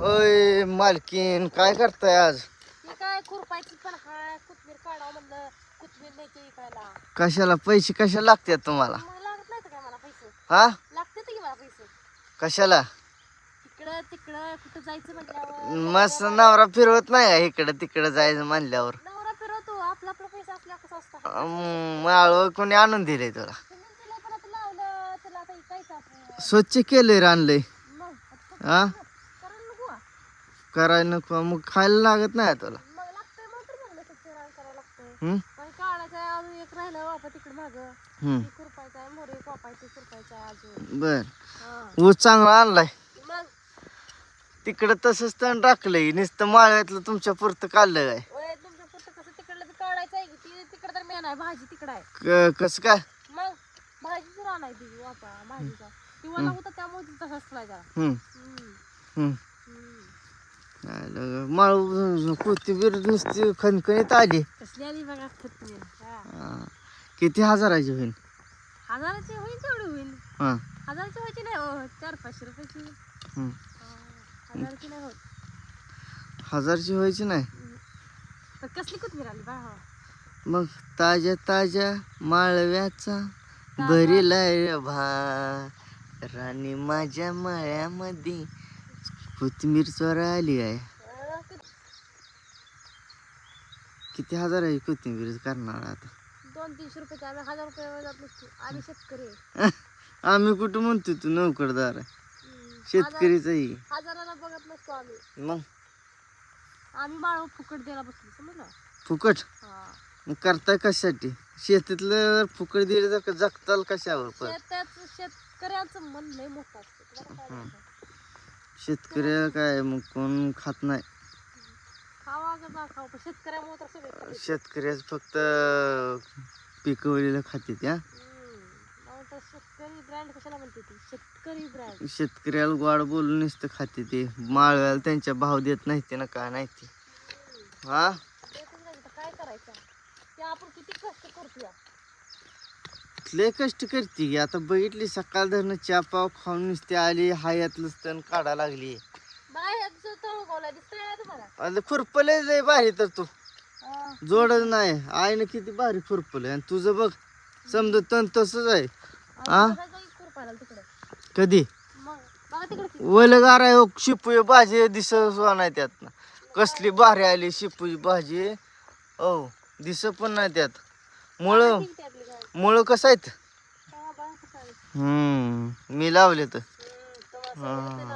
ओय मालकीन काय करताय आज? काय खुरपायची पण हाय कोथमीर काढावं म्हणलं कोथमीर न्यायची विकायला. कशाला? पैसे कशाला लागतात तुम्हाला? मग लागत नाही काय मला पैसे? हा? लागते की मला पैसे? कशाला? तिकडं तिकडं कुठं जायचं म्हटल्यावर मस्त नवरा फिरवत नाही का इकडं तिकडं जायचं म्हणल्यावर. नवरा फिरवतो आपला आपला पैसा असला कसं असतं अं, माळव कोणी आणून दिले तुला? तुम्ही तिला पण आता लावलं त्याला आता ऐकायचं आपण स्वच्छ केलंय रानलंय मग आता हा? करायला नको. मग खायला लागत नाही तुला मग लागतंय मग तर म्हणलं स्वच्छ रान करायला लागतंय. हम्म? पण काढायचं आहे अजून एक राहिलं वापा तिकडे मागं. हम्म. ती खुरपायचं आहे मोरे कोपायचे खुरपायचं आहे अजून. बर. हा. ऊस चांगला आणलाय. मग? तिकडं तसंच तण टाकलंय नुसतं माळ्यातलं तुमच्या पुरतं काढलं काय? ओय, तुमच्या कसं तिकडलं बी काढायचं आहे की? ती तिकडं तर मेन आहे भाजी तिकडं आहे. क- कसं काय? मग? भाजीच ती वापा भाजीचा. ती वला होता त्यामुळे ती तसाच ठेवायचा हम्म. हम्म, हम्म. हम्म. माळव कोथिंबीर नुसती खणखणीत आली. कसली आली बघा हा. हा. किती हजाराची होईल? हजाराची होईल तेवढी होईल. हा. हजाराची व्हायची नाही हो चार पाचशे रुपयाची. हम्म. हा, हजाराची नाही होत. हजारची व्हायची नाही. पण कसली आली बा हा मग ताज्या ताज्या माळव्याचा भरीला भा राणी माझ्या माळ्यामध्ये कोथिंबीर चोरा आली आहे. किती- हजार आहे कोथिंबीर करणार आता? दोन तीनशे हजार रुपये आम्ही शेतकरी. आम्ही कुठं म्हणतो तू नोकरदार. शेतकरीच आहे. हजार- हजाराला बघत नसतो आम्ही. मग? आम्ही माळ फुकट द्यायला बसलो समजलं? फुकट? मग करताय कशासाठी? शेतीतलं फुकट दिलं जगताल कशावर शेतकऱ्याचं मन लय मोठं असतं. तुम्हाला काय मग कोण खात नाही. खावा का जा खावा पण शेतकऱ्यामुळे तर सगळे खाते. शेतकऱ्याच फक्त पिकवलेलं खाते त्या हम्म. मग तर शेतकरी ब्रँड कशाला म्हणते ती? शेतकरी ब्रँड शेतकऱ्याला गोड बोलून नुसतं खाते ते. माळव्याला त्यांच्या भाव देत नाही ते ना काय नाही ते. हा? काय करायचं? ते आपण किती कष्ट करतोय? लय कष्ट करते की. आता बघितली सकाळ धरणं चहा पाव खाऊन नुसते आली हायातलं स्तन काढा लागली. दिसतंय ना तुम्हाला? आता खुरपले लय भारी तर तू. जोडच नाही. आईनं किती भारी खुरपलं आणि तुझं बघ समजा तण तसंच आहे. आ? खुरपायला तिकडे. कधी? मग बघा तिकडे किती. वलगार आहे हो, भाजी दिसत नाही त्यात. कसली भारी आली शिपूची भाजी. हो दिस पण नाही त्यात. मुळ किती? मुळ कसं आहेत. हम्म मी लावले तर हम्म,